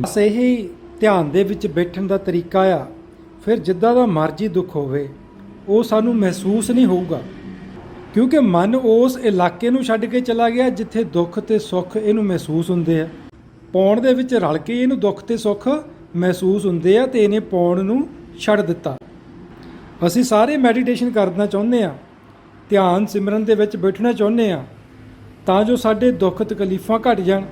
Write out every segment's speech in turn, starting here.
ਬਸ ਇਹੀ ਧਿਆਨ ਦੇ ਵਿੱਚ ਬੈਠਣ ਦਾ ਤਰੀਕਾ ਆ। ਫਿਰ ਜਿੱਦਾਂ ਦਾ ਮਰਜ਼ੀ ਦੁੱਖ ਹੋਵੇ, ਉਹ ਸਾਨੂੰ ਮਹਿਸੂਸ ਨਹੀਂ ਹੋਊਗਾ। ਕਿਉਂਕਿ ਮਨ ਉਸ ਇਲਾਕੇ ਨੂੰ ਛੱਡ ਕੇ ਚਲਾ ਗਿਆ ਜਿੱਥੇ ਦੁੱਖ ਤੇ ਸੁੱਖ ਇਹਨੂੰ ਮਹਿਸੂਸ ਹੁੰਦੇ ਆ। ਪੌਣ ਦੇ ਵਿੱਚ ਰਲ ਕੇ ਇਹਨੂੰ ਦੁੱਖ ਤੇ ਸੁੱਖ ਮਹਿਸੂਸ ਹੁੰਦੇ ਆ ਤੇ ਇਹਨੇ ਪੌਣ ਨੂੰ ਛੱਡ ਦਿੱਤਾ। ਅਸੀਂ ਸਾਰੇ ਮੈਡੀਟੇਸ਼ਨ ਕਰਨਾ ਚਾਹੁੰਦੇ ਆ, ਧਿਆਨ ਸਿਮਰਨ ਦੇ ਵਿੱਚ ਬੈਠਣਾ ਚਾਹੁੰਦੇ ਆ, ਤਾਂ ਜੋ ਸਾਡੇ ਦੁੱਖ ਤਕਲੀਫਾਂ ਘਟ ਜਾਣ।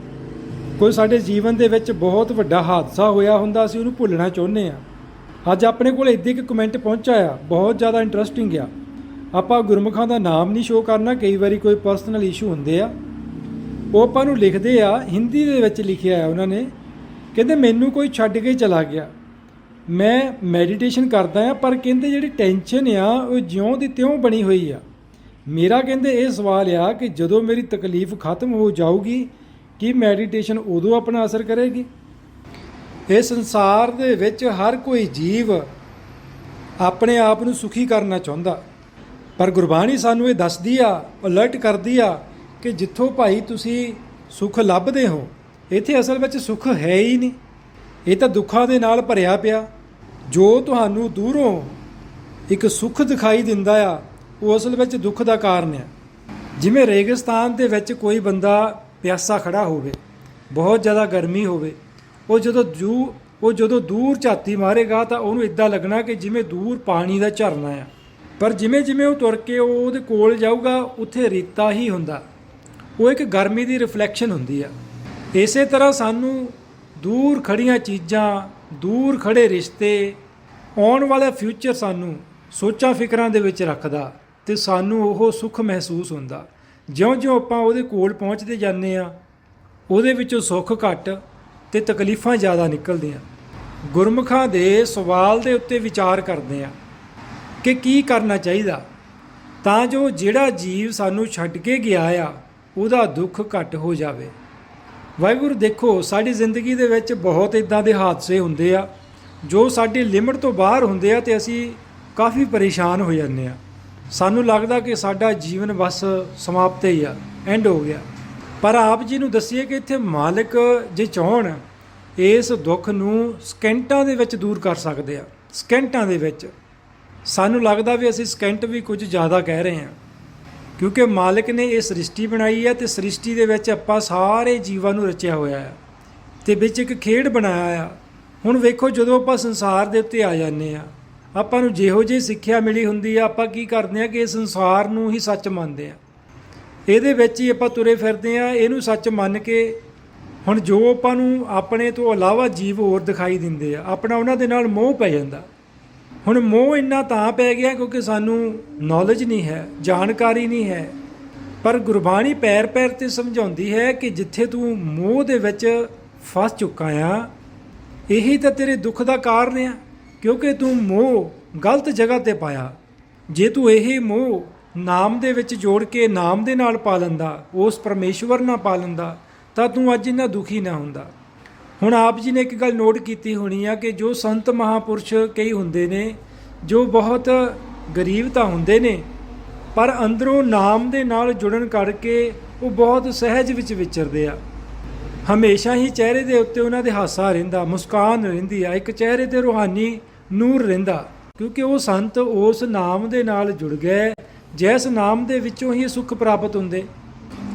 ਕੋਈ ਸਾਡੇ ਜੀਵਨ ਦੇ ਵਿੱਚ ਬਹੁਤ ਵੱਡਾ ਹਾਦਸਾ ਹੋਇਆ ਹੁੰਦਾ, ਅਸੀਂ ਉਹਨੂੰ ਭੁੱਲਣਾ ਚਾਹੁੰਦੇ ਆ ਅੱਜ ਆਪਣੇ ਕੋਲ ਇੱਦਾਂ ਇੱਕ ਕਮੈਂਟ ਪਹੁੰਚਾ ਆ ਬਹੁਤ ਜ਼ਿਆਦਾ ਇੰਟਰਸਟਿੰਗ ਆ। ਆਪਾਂ ਗੁਰਮੁਖਾਂ ਦਾ ਨਾਮ ਨਹੀਂ ਸ਼ੋਅ ਕਰਨਾ, ਕਈ ਵਾਰੀ ਕੋਈ ਪਰਸਨਲ ਇਸ਼ੂ ਹੁੰਦੇ ਆ। ਉਹ ਆਪਾਂ ਨੂੰ ਲਿਖਦੇ ਆ, ਹਿੰਦੀ ਦੇ ਵਿੱਚ ਲਿਖਿਆ ਆ ਉਹਨਾਂ ਨੇ, ਕਹਿੰਦੇ ਮੈਨੂੰ ਕੋਈ ਛੱਡ ਕੇ ਚਲਾ ਗਿਆ। ਮੈਂ ਮੈਡੀਟੇਸ਼ਨ ਕਰਦਾ ਆ ਪਰ ਕਹਿੰਦੇ ਜਿਹੜੀ ਟੈਨਸ਼ਨ ਆ, ਉਹ ਜਿਉਂ ਦੀ ਤਿਉਂ ਬਣੀ ਹੋਈ ਆ। ਮੇਰਾ ਕਹਿੰਦੇ ਇਹ ਸਵਾਲ ਆ ਕਿ ਜਦੋਂ ਮੇਰੀ ਤਕਲੀਫ ਖਤਮ ਹੋ ਜਾਊਗੀ ਕੀ ਮੈਡੀਟੇਸ਼ਨ ਉਦੋਂ ਆਪਣਾ ਅਸਰ ਕਰੇਗੀ? ਇਹ ਸੰਸਾਰ ਦੇ ਵਿੱਚ ਹਰ ਕੋਈ ਜੀਵ ਆਪਣੇ ਆਪ ਨੂੰ ਸੁਖੀ ਕਰਨਾ ਚਾਹੁੰਦਾ। ਪਰ ਗੁਰਬਾਣੀ ਸਾਨੂੰ ਇਹ ਦੱਸਦੀ ਆ ਅਲਰਟ ਕਰਦੀ ਆ ਕਿ ਜਿੱਥੋਂ ਭਾਈ ਤੁਸੀਂ ਸੁਖ ਲੱਭਦੇ ਹੋ, ਇੱਥੇ ਅਸਲ ਵਿੱਚ ਸੁਖ ਹੈ ਹੀ ਨਹੀਂ। ਇਹ ਤਾਂ ਦੁੱਖਾਂ ਦੇ ਨਾਲ ਭਰਿਆ ਪਿਆ। ਜੋ ਤੁਹਾਨੂੰ ਦੂਰੋਂ ਇੱਕ ਸੁਖ ਦਿਖਾਈ ਦਿੰਦਾ ਆ, ਉਹ ਅਸਲ ਵਿੱਚ ਦੁੱਖ ਦਾ ਕਾਰਨ ਆ। ਜਿਵੇਂ ਰੇਗਿਸਤਾਨ ਦੇ ਵਿੱਚ ਕੋਈ ਬੰਦਾ ਪਿਆਸਾ ਖੜਾ ਹੋਵੇ, ਬਹੁਤ ਜ਼ਿਆਦਾ ਗਰਮੀ ਹੋਵੇ, ਉਹ ਜਦੋਂ ਜੂ, ਉਹ ਜਦੋਂ ਦੂਰ ਝਾਤੀ ਮਾਰੇਗਾ ਤਾਂ ਉਹਨੂੰ ਇਦਾਂ ਲੱਗਣਾ ਕਿ ਜਿਵੇਂ ਦੂਰ ਪਾਣੀ ਦਾ ਝਰਨਾ ਆ। ਪਰ ਜਿਵੇਂ ਜਿਵੇਂ ਉਹ ਤੁਰ ਕੇ ਉਹ ਉਹਦੇ ਕੋਲ ਜਾਊਗਾ, ਉੱਥੇ ਰੇਤਾ ਹੀ ਹੁੰਦਾ। ਉਹ ਇੱਕ ਗਰਮੀ ਦੀ ਰਿਫਲੈਕਸ਼ਨ ਹੁੰਦੀ ਆ। ਇਸੇ ਤਰ੍ਹਾਂ ਸਾਨੂੰ ਦੂਰ ਖੜੀਆਂ ਚੀਜ਼ਾਂ, ਦੂਰ ਖੜੇ ਰਿਸ਼ਤੇ ਆਉਣ ਵਾਲਾ ਫਿਊਚਰ ਸਾਨੂੰ ਸੋਚਾਂ ਫਿਕਰਾਂ ਦੇ ਵਿੱਚ ਰੱਖਦਾ ਤੇ ਸਾਨੂੰ ਉਹ ਸੁੱਖ ਮਹਿਸੂਸ ਹੁੰਦਾ। ਜਿਉਂ-ਜਿਉਂ ਆਪਾਂ ਉਹਦੇ ਕੋਲ ਪਹੁੰਚਦੇ ਜਾਂਦੇ ਆ ਉਹਦੇ ਵਿੱਚੋਂ ਸੁੱਖ ਘੱਟ ਤੇ ਤਕਲੀਫਾਂ ਜ਼ਿਆਦਾ ਨਿਕਲਦੀਆਂ। ਗੁਰਮੁਖਾਂ ਦੇ ਸਵਾਲ ਦੇ ਉੱਤੇ ਵਿਚਾਰ ਕਰਦੇ ਆ ਕਿ ਕੀ ਕਰਨਾ ਚਾਹੀਦਾ? ਤਾਂ ਜੋ ਜਿਹੜਾ ਜੀਵ ਸਾਨੂੰ ਛੱਡ ਕੇ ਗਿਆ ਆ, ਉਹਦਾ ਦੁੱਖ ਘੱਟ ਹੋ ਜਾਵੇ। ਵਾਹਿਗੁਰੂ, ਦੇਖੋ, ਸਾਡੀ ਜ਼ਿੰਦਗੀ ਦੇ ਵਿੱਚ ਬਹੁਤ ਇਦਾਂ ਦੇ ਹਾਦਸੇ ਹੁੰਦੇ ਆ, ਜੋ ਸਾਡੀ ਲਿਮਟ ਤੋਂ ਬਾਹਰ ਹੁੰਦੇ ਆ ਤੇ ਅਸੀਂ ਕਾਫੀ ਪਰੇਸ਼ਾਨ ਹੋ ਜਾਂਦੇ ਆ। ਸਾਨੂੰ ਲੱਗਦਾ ਕਿ ਸਾਡਾ ਜੀਵਨ ਬਸ ਸਮਾਪਤ ਹੀ ਆ ਐਂਡ ਹੋ ਗਿਆ। ਪਰ ਆਪ ਜੀ ਨੂੰ ਦੱਸੀਏ ਕਿ ਇੱਥੇ ਮਾਲਕ ਜੇ ਚਾਹਣ ਇਸ ਦੁੱਖ ਨੂੰ ਸਕਿੰਟਾਂ ਦੇ ਵਿੱਚ ਦੂਰ ਕਰ ਸਕਦੇ ਆ, ਸਕਿੰਟਾਂ ਦੇ ਵਿੱਚ। ਸਾਨੂੰ ਲੱਗਦਾ ਵੀ ਅਸੀਂ ਸਕਿੰਟ ਵੀ ਕੁਝ ਜ਼ਿਆਦਾ ਕਹਿ ਰਹੇ ਹਾਂ ਕਿਉਂਕਿ ਮਾਲਕ ਨੇ ਇਹ ਸ੍ਰਿਸ਼ਟੀ ਬਣਾਈ ਹੈ ਤੇ ਸ੍ਰਿਸ਼ਟੀ ਦੇ ਵਿੱਚ ਆਪਾਂ ਸਾਰੇ ਜੀਵਾਂ ਨੂੰ ਰਚਿਆ ਹੋਇਆ ਹੈ ਤੇ ਵਿੱਚ ਇੱਕ ਖੇਡ ਬਣਾਇਆ ਆ। ਹੁਣ ਵੇਖੋ ਜਦੋਂ ਆਪਾਂ ਸੰਸਾਰ ਦੇ ਉੱਤੇ ਆ ਜਾਂਦੇ ਆ ਆਪਾਂ ਨੂੰ ਜਿਹੋ ਜਿਹੀ ਸਿੱਖਿਆ ਮਿਲੀ ਹੁੰਦੀ ਆ, ਆਪਾਂ ਕੀ ਕਰਦੇ ਆ ਕਿ ਇਸ ਸੰਸਾਰ ਨੂੰ ਹੀ ਸੱਚ ਮੰਨਦੇ ਆ। ਇਹਦੇ ਵਿੱਚ ਹੀ ਆਪਾਂ ਤੁਰੇ ਫਿਰਦੇ ਆ, ਇਹਨੂੰ ਸੱਚ ਮੰਨ ਕੇ ਹੁਣ ਜੋ ਆਪਾਂ ਨੂੰ ਆਪਣੇ ਤੋਂ ਇਲਾਵਾ ਜੀਵ ਹੋਰ ਦਿਖਾਈ ਦਿੰਦੇ ਆ, ਆਪਣਾ ਉਹਨਾਂ ਦੇ ਨਾਲ ਮੋਹ ਪੈ ਜਾਂਦਾ। ਹੁਣ ਮੋਹ ਇੰਨਾ ਤਾਂ ਪੈ ਗਿਆ ਕਿਉਂਕਿ ਸਾਨੂੰ ਨੌਲੇਜ ਨਹੀਂ ਹੈ, ਜਾਣਕਾਰੀ ਨਹੀਂ ਹੈ। ਪਰ ਗੁਰਬਾਣੀ ਪੈਰ ਪੈਰ ਤੇ ਸਮਝਾਉਂਦੀ ਹੈ ਕਿ ਜਿੱਥੇ ਤੂੰ ਮੋਹ ਦੇ ਵਿੱਚ ਫਸ ਚੁੱਕਾ ਆ, ਇਹੀ ਤਾਂ ਤੇਰੇ ਦੁੱਖ ਦਾ ਕਾਰਨ ਆ। ਕਿਉਂਕਿ ਤੂੰ ਮੋਹ ਗਲਤ ਜਗ੍ਹਾ ਤੇ ਪਾਇਆ। ਜੇ ਤੂੰ ਇਹ ਮੋਹ ਨਾਮ ਦੇ ਵਿੱਚ ਜੋੜ ਕੇ ਨਾਮ ਦੇ ਨਾਲ ਪਾ ਲੈਂਦਾ, ਉਸ ਪਰਮੇਸ਼ਵਰ ਨਾਲ ਪਾ ਲੈਂਦਾ, ਤਾਂ ਤੂੰ ਅੱਜ ਇੰਨਾ ਦੁਖੀ ਨਾ ਹੁੰਦਾ। ਹੁਣ ਆਪ ਜੀ ਨੇ ਇੱਕ ਗੱਲ ਨੋਟ ਕੀਤੀ ਹੋਣੀ ਆ ਕਿ ਜੋ ਸੰਤ ਮਹਾਪੁਰਸ਼ ਕਈ ਹੁੰਦੇ ਨੇ, ਜੋ ਬਹੁਤ ਗਰੀਬ ਤਾਂ ਹੁੰਦੇ ਨੇ, ਪਰ ਅੰਦਰੋਂ ਨਾਮ ਦੇ ਨਾਲ ਜੁੜਨ ਕਰਕੇ ਉਹ ਬਹੁਤ ਸਹਿਜ ਵਿੱਚ ਵਿਚਰਦੇ ਆ। ਹਮੇਸ਼ਾ ਹੀ ਚਿਹਰੇ ਦੇ ਉੱਤੇ ਉਹਨਾਂ ਦੇ ਹਾਸਾ ਰਹਿੰਦਾ, ਮੁਸਕਾਨ ਰਹਿੰਦੀ ਆ, ਇੱਕ ਚਿਹਰੇ ਤੇ ਰੂਹਾਨੀ ਨੂਰ ਰਹਿੰਦਾ। ਕਿਉਂਕਿ ਉਹ ਸੰਤ ਉਸ ਨਾਮ ਦੇ ਨਾਲ ਜੁੜ ਗਏ ਜਿਸ ਨਾਮ ਦੇ ਵਿੱਚੋਂ ਹੀ ਸੁੱਖ ਪ੍ਰਾਪਤ ਹੁੰਦੇ।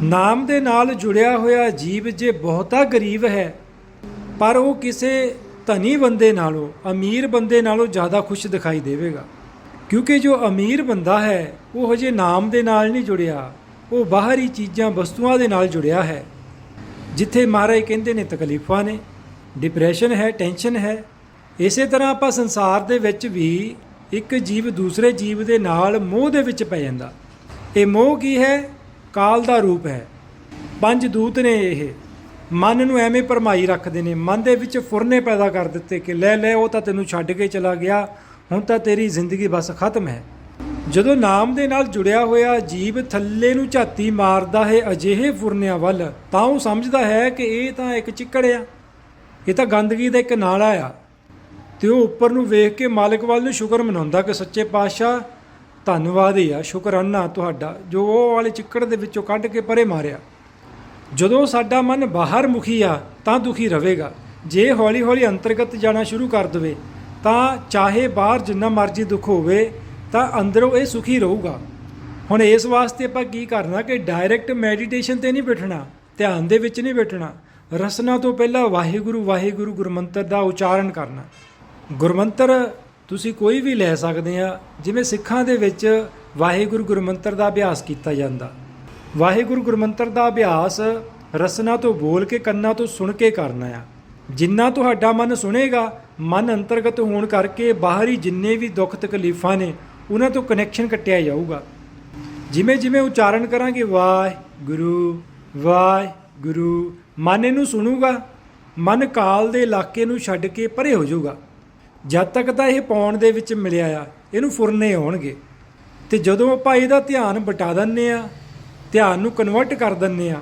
ਨਾਮ ਦੇ ਨਾਲ ਜੁੜਿਆ ਹੋਇਆ ਜੀਵ ਜੇ ਬਹੁਤਾ ਗਰੀਬ ਹੈ, ਪਰ ਉਹ ਕਿਸੇ ਧਨੀ ਬੰਦੇ ਨਾਲੋਂ, ਅਮੀਰ ਬੰਦੇ ਨਾਲੋਂ ਜ਼ਿਆਦਾ ਖੁਸ਼ ਦਿਖਾਈ ਦੇਵੇਗਾ। ਕਿਉਂਕਿ ਜੋ ਅਮੀਰ ਬੰਦਾ ਹੈ, ਉਹ ਹਜੇ ਨਾਮ ਦੇ ਨਾਲ ਨਹੀਂ ਜੁੜਿਆ, ਉਹ ਬਾਹਰੀ ਚੀਜ਼ਾਂ, ਵਸਤੂਆਂ ਦੇ ਨਾਲ ਜੁੜਿਆ ਹੈ। ਜਿੱਥੇ ਮਹਾਰਾਜ ਕਹਿੰਦੇ ਨੇ ਤਕਲੀਫਾਂ ਨੇ ਡਿਪਰੈਸ਼ਨ ਹੈ ਟੈਨਸ਼ਨ ਹੈ ਇਸੇ ਤਰ੍ਹਾਂ ਆਪਾਂ ਸੰਸਾਰ ਦੇ ਵਿੱਚ ਵੀ ਇੱਕ ਜੀਵ ਦੂਸਰੇ ਜੀਵ ਦੇ ਨਾਲ ਮੋਹ ਦੇ ਵਿੱਚ ਪੈ ਜਾਂਦਾ। ਇਹ ਮੋਹ ਕੀ ਹੈ? ਕਾਲ ਦਾ ਰੂਪ ਹੈ। ਪੰਜ ਦੂਤ ਨੇ ਇਹ। ਮਨ ਨੂੰ ਐਵੇਂ ਭਰਮਾਈ ਰੱਖਦੇ ਨੇ। ਮਨ ਦੇ ਵਿੱਚ ਫੁਰਨੇ ਪੈਦਾ ਕਰ ਦਿੱਤੇ ਕਿ ਲੈ ਲੈ, ਉਹ ਤਾਂ ਤੈਨੂੰ ਛੱਡ ਕੇ ਚਲਾ ਗਿਆ। ਹੁਣ ਤਾਂ ਤੇਰੀ ਜ਼ਿੰਦਗੀ ਬਸ ਖਤਮ ਹੈ। ਜਦੋਂ ਨਾਮ ਦੇ ਨਾਲ ਜੁੜਿਆ ਹੋਇਆ ਜੀਵ ਥੱਲੇ ਨੂੰ ਝਾਤੀ ਮਾਰਦਾ ਹੈ ਅਜਿਹੇ ਫੁਰਨਿਆਂ ਵੱਲ, ਤਾਂ ਉਹ ਸਮਝਦਾ ਹੈ ਕਿ ਇਹ ਤਾਂ ਇੱਕ ਚਿੱਕੜ ਆ। ਇਹ ਤਾਂ ਗੰਦਗੀ ਦਾ ਇੱਕ ਨਾਲਾ ਆ। ਤੇ ਉਹ ਉੱਪਰ ਨੂੰ ਵੇਖ ਕੇ ਮਾਲਕ ਵੱਲ ਨੂੰ ਸ਼ੁਕਰ ਮਨਾਉਂਦਾ ਕਿ ਸੱਚੇ ਪਾਤਸ਼ਾਹ, ਧੰਨਵਾਦ ਹੀ ਆ, ਸ਼ੁਕਰਾਨਾ ਤੁਹਾਡਾ। ਜੋ ਉਹ ਵਾਲੇ ਚਿੱਕੜ ਦੇ ਵਿੱਚੋਂ ਕੱਢ ਕੇ ਪਰੇ ਮਾਰਿਆ। ਜਦੋਂ ਸਾਡਾ ਮਨ ਬਾਹਰ ਮੁਖੀ ਆ, ਤਾਂ ਦੁਖੀ ਰਹੇਗਾ। ਜੇ ਹੌਲੀ-ਹੌਲੀ ਅੰਤਰਗਤ ਜਾਣਾ ਸ਼ੁਰੂ ਕਰ ਦਵੇ, ਤਾਂ ਚਾਹੇ ਬਾਹਰ ਜਿੰਨਾ ਮਰਜ਼ੀ ਦੁੱਖ ਹੋਵੇ, ਤਾਂ ਅੰਦਰੋਂ ਇਹ ਸੁਖੀ ਰਹੂਗਾ। ਹੁਣ ਇਸ ਵਾਸਤੇ ਆਪਾਂ ਕੀ ਕਰਨਾ ਕਿ ਡਾਇਰੈਕਟ ਮੈਡੀਟੇਸ਼ਨ ਤੇ ਨਹੀਂ ਬੈਠਣਾ, ਧਿਆਨ ਦੇ ਵਿੱਚ ਨਹੀਂ ਬੈਠਣਾ। ਰਸਨਾ ਤੋਂ ਪਹਿਲਾਂ ਵਾਹਿਗੁਰੂ ਵਾਹਿਗੁਰੂ ਗੁਰਮੰਤਰ ਦਾ ਉਚਾਰਨ ਕਰਨਾ। ਗੁਰਮੰਤਰ ਤੁਸੀਂ ਕੋਈ ਵੀ ਲੈ ਸਕਦੇ ਆ, ਜਿਵੇਂ ਸਿੱਖਾਂ ਦੇ ਵਿੱਚ ਵਾਹਿਗੁਰੂ ਗੁਰਮੰਤਰ ਦਾ ਅਭਿਆਸ ਕੀਤਾ ਜਾਂਦਾ। ਵਾਹਿਗੁਰੂ ਗੁਰਮੰਤਰ ਦਾ ਅਭਿਆਸ ਰਸਨਾ ਤੋਂ ਬੋਲ ਕੇ ਕੰਨਾਂ ਤੋਂ ਸੁਣ ਕੇ ਕਰਨਾ ਆ। ਜਿੰਨਾ ਤੁਹਾਡਾ ਮਨ ਸੁਣੇਗਾ, ਮਨ ਅੰਤਰਗਤ ਹੋਣ ਕਰਕੇ ਬਾਹਰੀ ਜਿੰਨੇ ਵੀ ਦੁੱਖ ਤਕਲੀਫਾਂ ਨੇ, ਉਹਨਾਂ ਤੋਂ ਕਨੈਕਸ਼ਨ ਕੱਟਿਆ ਜਾਊਗਾ। ਜਿਵੇਂ ਜਿਵੇਂ ਉਚਾਰਨ ਕਰਾਂਗੇ, ਵਾਹਿਗੁਰੂ ਵਾਹਿਗੁਰੂ, ਮਨ ਇਹਨੂੰ ਸੁਣੂਗਾ, ਮਨ ਕਾਲ ਦੇ ਇਲਾਕੇ ਨੂੰ ਛੱਡ ਕੇ ਪਰੇ ਹੋ ਜਾਊਗਾ। ਜਦ ਤੱਕ ਤਾਂ ਇਹ ਪਾਉਣ ਦੇ ਵਿੱਚ ਮਿਲਿਆ ਆ, ਇਹਨੂੰ ਫੁਰਨੇ ਆਉਣਗੇ। ਤੇ ਜਦੋਂ ਆਪਾਂ ਇਹਦਾ ਧਿਆਨ ਬਟਾ ਦਿੰਨੇ ਆ, ਧਿਆਨ ਨੂੰ ਕਨਵਰਟ ਕਰ ਦਿੰਨੇ ਆ,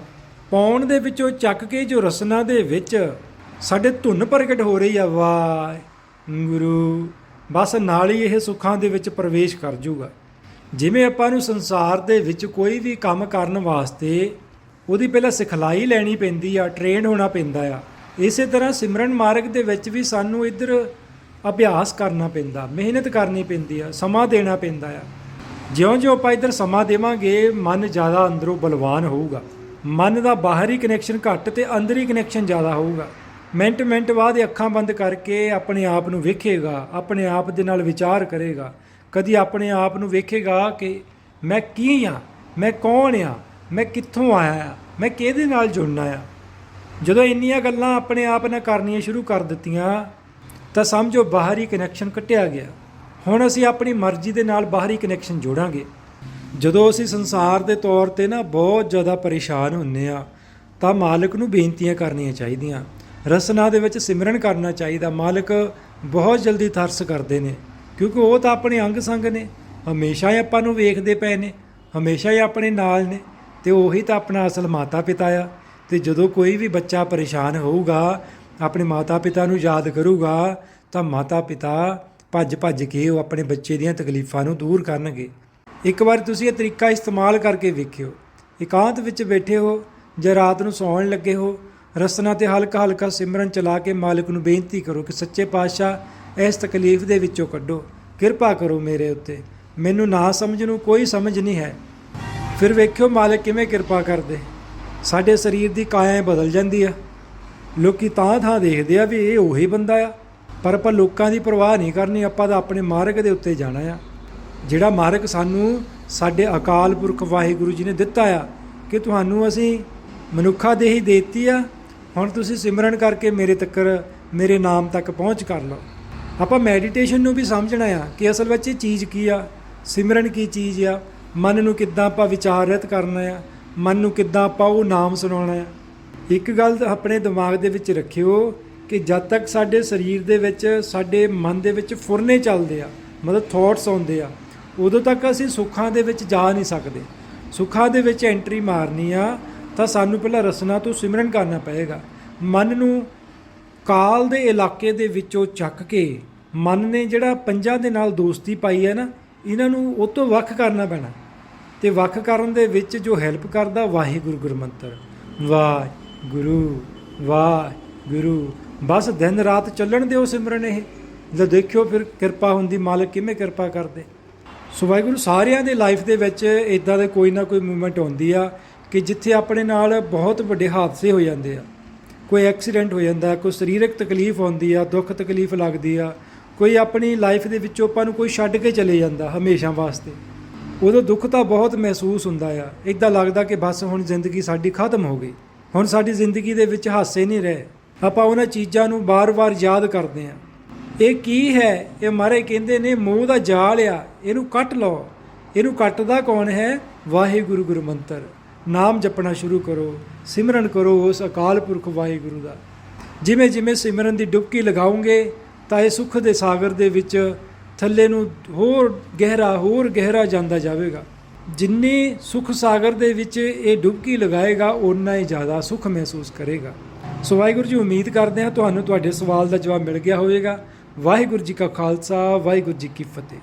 ਪਾਉਣ ਦੇ ਵਿੱਚੋਂ ਚੱਕ ਕੇ ਜੋ ਰਸਨਾ ਦੇ ਵਿੱਚ ਸਾਡੇ ਧੁਨ ਪ੍ਰਗਟ ਹੋ ਰਹੀ ਆ, ਵਾਹਿਗੁਰੂ, ਬਸ ਨਾਲ ਹੀ ਇਹ ਸੁੱਖਾਂ ਦੇ ਵਿੱਚ ਪ੍ਰਵੇਸ਼ ਕਰ ਜੂਗਾ ਜਿਵੇਂ ਆਪਾਂ ਨੂੰ ਸੰਸਾਰ ਦੇ ਵਿੱਚ ਕੋਈ ਵੀ ਕੰਮ ਕਰਨ ਵਾਸਤੇ ਉਹਦੀ ਪਹਿਲਾਂ ਸਿਖਲਾਈ ਲੈਣੀ ਪੈਂਦੀ ਆ ਟ੍ਰੇਨ ਹੋਣਾ ਪੈਂਦਾ ਆ, ਇਸੇ ਤਰ੍ਹਾਂ ਸਿਮਰਨ ਮਾਰਗ ਦੇ ਵਿੱਚ ਵੀ ਸਾਨੂੰ ਇੱਧਰ ਅਭਿਆਸ ਕਰਨਾ ਪੈਂਦਾ, ਮਿਹਨਤ ਕਰਨੀ ਪੈਂਦੀ ਆ, ਸਮਾਂ ਦੇਣਾ ਪੈਂਦਾ ਆ। ਜਿਉਂ-ਜਿਉਂ ਆਪਾਂ ਇੱਧਰ ਸਮਾਂ ਦੇਵਾਂਗੇ, ਮਨ ਜ਼ਿਆਦਾ ਅੰਦਰੋਂ ਬਲਵਾਨ ਹੋਊਗਾ। ਮਨ ਦਾ ਬਾਹਰੀ ਕਨੈਕਸ਼ਨ ਘੱਟ ਤੇ ਅੰਦਰੀ ਕਨੈਕਸ਼ਨ ਜ਼ਿਆਦਾ ਹੋਊਗਾ। ਮਿੰਟ ਮਿੰਟ ਬਾਅਦ ਅੱਖਾਂ ਬੰਦ ਕਰਕੇ ਆਪਣੇ ਆਪ ਨੂੰ ਵੇਖੇਗਾ, ਆਪਣੇ ਆਪ ਦੇ ਨਾਲ ਵਿਚਾਰ ਕਰੇਗਾ। ਕਦੀ ਆਪਣੇ ਆਪ ਨੂੰ ਵੇਖੇਗਾ ਕਿ ਮੈਂ ਕੀ ਆ, ਮੈਂ ਕੌਣ ਆ, ਮੈਂ ਕਿੱਥੋਂ ਆਇਆ ਮੈਂ ਕਿਹਦੇ ਨਾਲ ਜੁੜਨਾ ਆ। ਜਦੋਂ ਇੰਨੀਆਂ ਗੱਲਾਂ ਆਪਣੇ ਆਪ ਨਾਲ ਕਰਨੀਆਂ ਸ਼ੁਰੂ ਕਰ ਦਿੱਤੀਆਂ ਤਾਂ ਸਮਝੋ ਬਾਹਰੀ ਕਨੈਕਸ਼ਨ ਕੱਟਿਆ ਗਿਆ। ਹੁਣ ਅਸੀਂ ਆਪਣੀ ਮਰਜ਼ੀ ਦੇ ਨਾਲ ਬਾਹਰੀ ਕਨੈਕਸ਼ਨ ਜੋੜਾਂਗੇ। ਜਦੋਂ ਅਸੀਂ ਸੰਸਾਰ ਦੇ ਤੌਰ ਤੇ ਨਾ ਬਹੁਤ ਜ਼ਿਆਦਾ ਪਰੇਸ਼ਾਨ ਹੁੰਨੇ ਆ, ਤਾਂ ਮਾਲਕ ਨੂੰ ਬੇਨਤੀਆਂ ਕਰਨੀਆਂ ਚਾਹੀਦੀਆਂ। ਰਸਨਾ ਦੇ ਵਿੱਚ ਸਿਮਰਨ ਕਰਨਾ ਚਾਹੀਦਾ। ਮਾਲਕ ਬਹੁਤ ਜਲਦੀ ਤਰਸ ਕਰਦੇ ਨੇ, ਕਿਉਂਕਿ ਉਹ ਤਾਂ ਆਪਣੇ ਅੰਗ ਸੰਗ ਨੇ। ਹਮੇਸ਼ਾ ਹੀ ਆਪਾਂ ਨੂੰ ਵੇਖਦੇ ਪਏ ਨੇ, ਹਮੇਸ਼ਾ ਹੀ ਆਪਣੇ ਨਾਲ ਨੇ, ਤੇ ਉਹੀ ਤਾਂ ਆਪਣਾ ਅਸਲ ਮਾਤਾ ਪਿਤਾ ਆ। ਤੇ ਜਦੋਂ ਕੋਈ ਵੀ ਬੱਚਾ ਪਰੇਸ਼ਾਨ ਹੋਊਗਾ ਆਪਣੇ ਮਾਤਾ ਪਿਤਾ ਨੂੰ ਯਾਦ ਕਰੂਗਾ, ਤਾਂ ਮਾਤਾ ਪਿਤਾ ਭੱਜ ਭੱਜ ਕੇ ਉਹ ਆਪਣੇ ਬੱਚੇ ਦੀਆਂ ਤਕਲੀਫਾਂ ਨੂੰ ਦੂਰ ਕਰਨਗੇ। ਇੱਕ ਵਾਰ ਤੁਸੀਂ ਇਹ ਤਰੀਕਾ ਇਸਤੇਮਾਲ ਕਰਕੇ ਵੇਖਿਓ। ਇਕਾਂਤ ਵਿੱਚ ਬੈਠੇ ਹੋ, ਜਾਂ ਰਾਤ ਨੂੰ ਸੌਣ ਲੱਗੇ ਹੋ, ਰਸਨਾ ਤੇ ਹਲਕਾ ਹਲਕਾ ਸਿਮਰਨ ਚਲਾ ਕੇ ਮਾਲਕ ਨੂੰ ਬੇਨਤੀ ਕਰੋ ਕਿ ਸੱਚੇ ਪਾਤਸ਼ਾਹ ਇਸ ਤਕਲੀਫ ਦੇ ਵਿੱਚੋਂ ਕੱਢੋ। ਕਿਰਪਾ ਕਰੋ ਮੇਰੇ ਉੱਤੇ। ਮੈਨੂੰ ਨਾ ਸਮਝ ਨੂੰ ਕੋਈ ਸਮਝ ਨਹੀਂ ਹੈ। ਫਿਰ ਵੇਖਿਓ ਮਾਲਕ ਕਿਵੇਂ ਕਿਰਪਾ ਕਰਦੇ। ਸਾਡੇ ਸਰੀਰ ਦੀ ਕਾਇਆ ਬਦਲ ਜਾਂਦੀ ਆ। ਲੋਕੀ ਤਾਂ ਥਾਂ ਦੇਖਦੇ ਆ ਵੀ ਇਹ ਉਹੀ ਬੰਦਾ ਆ। ਪਰ ਆਪਾਂ ਲੋਕਾਂ ਦੀ ਪਰਵਾਹ ਨਹੀਂ ਕਰਨੀ, ਆਪਾਂ ਤਾਂ ਆਪਣੇ ਮਾਰਗ ਦੇ ਉੱਤੇ ਜਾਣਾ ਆ। ਜਿਹੜਾ ਮਾਰਗ ਸਾਨੂੰ ਸਾਡੇ ਅਕਾਲ ਪੁਰਖ ਵਾਹਿਗੁਰੂ ਜੀ ਨੇ ਦਿੱਤਾ ਆ, ਕਿ ਤੁਹਾਨੂੰ ਅਸੀਂ ਮਨੁੱਖਾ ਦੇਹੀ ਦੇਤੀ ਆ, ਹੁਣ ਤੁਸੀਂ ਸਿਮਰਨ ਕਰਕੇ ਮੇਰੇ ਤੱਕ ਮੇਰੇ ਨਾਮ ਤੱਕ ਪਹੁੰਚ ਕਰ ਲਓ। ਆਪਾਂ ਮੈਡੀਟੇਸ਼ਨ ਨੂੰ ਵੀ ਸਮਝਣਾ ਆ ਕਿ ਅਸਲ ਵਿੱਚ ਇਹ ਚੀਜ਼ ਕੀ ਆ? ਸਿਮਰਨ ਕੀ ਚੀਜ਼ ਆ? ਮਨ ਨੂੰ ਕਿੱਦਾਂ ਆਪਾਂ ਵਿਚਾਰਿਤ ਕਰਨਾ ਆ? ਮਨ ਨੂੰ ਕਿੱਦਾਂ ਆਪਾਂ ਉਹ ਨਾਮ ਸੁਣਾਉਣਾ ਆ? ਇੱਕ ਗੱਲ ਆਪਣੇ ਦਿਮਾਗ ਦੇ ਵਿੱਚ ਰੱਖਿਓ ਕਿ ਜਦ ਤੱਕ ਸਾਡੇ ਸਰੀਰ ਦੇ ਵਿੱਚ, ਸਾਡੇ ਮਨ ਦੇ ਵਿੱਚ ਫੁਰਨੇ ਚੱਲਦੇ ਆ, ਮਤਲਬ ਥਾਟਸ ਆਉਂਦੇ ਆ, ਉਦੋਂ ਤੱਕ ਅਸੀਂ ਸੁੱਖਾਂ ਦੇ ਵਿੱਚ ਜਾ ਨਹੀਂ ਸਕਦੇ। ਸੁੱਖਾਂ ਦੇ ਵਿੱਚ ਐਂਟਰੀ ਮਾਰਨੀ ਆ, ਤਾਂ ਸਾਨੂੰ ਪਹਿਲਾਂ ਰਸਨਾ ਤੋਂ ਸਿਮਰਨ ਕਰਨਾ ਪਏਗਾ। ਮਨ ਨੂੰ ਕਾਲ ਦੇ ਇਲਾਕੇ ਦੇ ਵਿੱਚੋਂ ਚੱਕ ਕੇ ਮਨ ਨੇ ਜਿਹੜਾ ਪੰਜਾਂ ਦੇ ਨਾਲ ਦੋਸਤੀ ਪਾਈ ਹੈ ਨਾ, ਇਹਨਾਂ ਨੂੰ ਉਹ ਤੋਂ ਵੱਖ ਕਰਨਾ ਪੈਣਾ। ਤੇ ਵੱਖ ਕਰਨ ਦੇ ਵਿੱਚ ਜੋ ਹੈਲਪ ਕਰਦਾ ਵਾਹਿਗੁਰੂ ਗੁਰਮੰਤਰ। ਵਾਹਿਗੁਰੂ ਵਾਹਿਗੁਰੂ, ਬਸ ਦਿਨ ਰਾਤ ਚੱਲਣ ਦਿਓ ਸਿਮਰਨ ਇਹ। ਜਦੋਂ ਦੇਖਿਓ ਫਿਰ ਕਿਰਪਾ ਹੁੰਦੀ, ਮਾਲਕ ਕਿਵੇਂ ਕਿਰਪਾ ਕਰਦੇ। ਸੋ ਵਾਹਿਗੁਰੂ, ਸਾਰਿਆਂ ਦੇ ਲਾਈਫ ਦੇ ਵਿੱਚ ਇਦਾਂ ਦੇ ਕੋਈ ਨਾ ਕੋਈ ਮੂਮੈਂਟ ਹੁੰਦੀ ਆ ਕਿ ਜਿੱਥੇ ਆਪਣੇ ਨਾਲ ਬਹੁਤ ਵੱਡੇ ਹਾਦਸੇ ਹੋ ਜਾਂਦੇ ਆ। ਕੋਈ ਐਕਸੀਡੈਂਟ ਹੋ ਜਾਂਦਾ, ਕੋਈ ਸਰੀਰਕ ਤਕਲੀਫ ਹੁੰਦੀ ਆ, ਦੁੱਖ ਤਕਲੀਫ ਲੱਗਦੀ ਆ। ਕੋਈ ਆਪਣੀ ਲਾਈਫ ਦੇ ਵਿੱਚੋਂ ਆਪਾਂ ਨੂੰ ਕੋਈ ਛੱਡ ਕੇ ਚਲੇ ਜਾਂਦਾ ਹਮੇਸ਼ਾ ਵਾਸਤੇ। ਉਦੋਂ ਦੁੱਖ ਤਾਂ ਬਹੁਤ ਮਹਿਸੂਸ ਹੁੰਦਾ ਆ। ਇਦਾਂ ਲੱਗਦਾ ਕਿ ਬਸ ਹੁਣ ਜ਼ਿੰਦਗੀ ਸਾਡੀ ਖਤਮ ਹੋ ਗਈ। ਹੁਣ ਸਾਡੀ ਜ਼ਿੰਦਗੀ ਦੇ ਵਿੱਚ ਹਾਸੇ ਨਹੀਂ ਰਹੇ। ਆਪਾਂ ਉਹਨਾਂ ਚੀਜ਼ਾਂ ਨੂੰ ਬਾਰ-ਬਾਰ ਯਾਦ ਕਰਦੇ ਆ ਇਹ ਕੀ ਹੈ? ਇਹ ਮਾਰੇ ਕਹਿੰਦੇ ਨੇ, ਮੂੰਹ ਦਾ ਜਾਲ ਆ, ਇਹਨੂੰ ਕੱਟ ਲਓ। ਇਹਨੂੰ ਕੱਟਦਾ ਕੌਣ ਹੈ? ਵਾਹਿਗੁਰੂ ਗੁਰਮੰਤਰ। ਨਾਮ ਜਪਣਾ ਸ਼ੁਰੂ ਕਰੋ, ਸਿਮਰਨ ਕਰੋ ਉਸ ਅਕਾਲ ਪੁਰਖ ਵਾਹਿਗੁਰੂ ਦਾ। ਜਿਵੇਂ ਜਿਵੇਂ ਸਿਮਰਨ ਦੀ ਡੁਬਕੀ ਲਗਾਉਂਗੇ ਤਾਂ ਇਹ ਸੁੱਖ ਦੇ ਸਾਗਰ ਦੇ ਵਿੱਚ ਥੱਲੇ ਨੂੰ ਹੋਰ ਗਹਿਰਾ ਹੋਰ ਗਹਿਰਾ ਜਾਂਦਾ ਜਾਵੇਗਾ। ਜਿੰਨੀ ਸੁੱਖ ਸਾਗਰ ਦੇ ਵਿੱਚ ਇਹ ਡੁਬਕੀ ਲਗਾਏਗਾ ਉਨਾ ਹੀ ਜ਼ਿਆਦਾ ਸੁੱਖ ਮਹਿਸੂਸ ਕਰੇਗਾ। ਸੋ ਵਾਹਿਗੁਰੂ ਜੀ, ਉਮੀਦ ਕਰਦੇ ਹਾਂ ਤੁਹਾਨੂੰ ਤੁਹਾਡੇ ਸਵਾਲ ਦਾ ਜਵਾਬ ਮਿਲ ਗਿਆ ਹੋਵੇਗਾ। ਵਾਹਿਗੁਰੂ ਜੀ ਕਾ ਖਾਲਸਾ, ਵਾਹਿਗੁਰੂ ਜੀ ਕੀ ਫਤਿਹ।